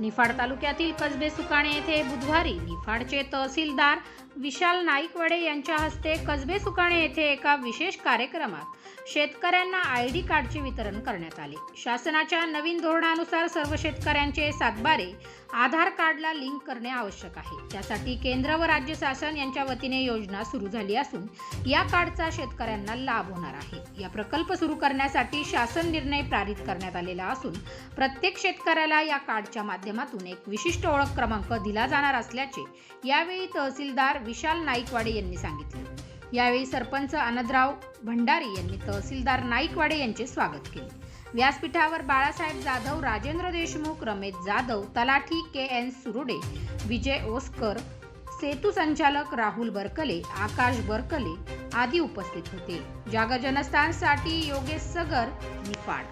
निफाड तालुक्यातील कसबे सुकाणे येथे बुधवारी निफाडचे तहसीलदार विशाल नाईकवडे यांच्या हस्ते कसबे सुकाणे येथे एका विशेष कार्यक्रमात शेतकऱ्यांना आय डी कार्डचे वितरण करण्यात आले. शासनाच्या नवीन धोरणानुसार सर्व शेतकऱ्यांचे सातबारे आधार कार्डला लिंक करणे आवश्यक आहे. त्यासाठी केंद्र व राज्य शासन यांच्या वतीने योजना सुरू झाली असून या कार्डचा शेतकऱ्यांना लाभ होणार आहे. या प्रकल्प सुरू करण्यासाठी शासन निर्णय पारित करण्यात आलेला असून प्रत्येक शेतकऱ्याला या कार्डच्या माध्यमातून माध्यमातून एक विशिष्ट ओळख क्रमांक दिला जाणार असल्याचे यावेळी तहसीलदार विशाल नाईकवाडे यांनी सांगितले. यावेळी सरपंच आनंदराव भंडारी यांनी तहसीलदार नाईकवाडे यांचे स्वागत केले. व्यासपीठावर बाळासाहेब जाधव राजेंद्र देशमुख रमेश जाधव तलाठी के एन सुरुडे विजय ओस्कर सेतू संचालक राहुल बरकले आकाश बरकले आदी उपस्थित होते. जागर जनस्थानसाठी योगेश सगर निफाड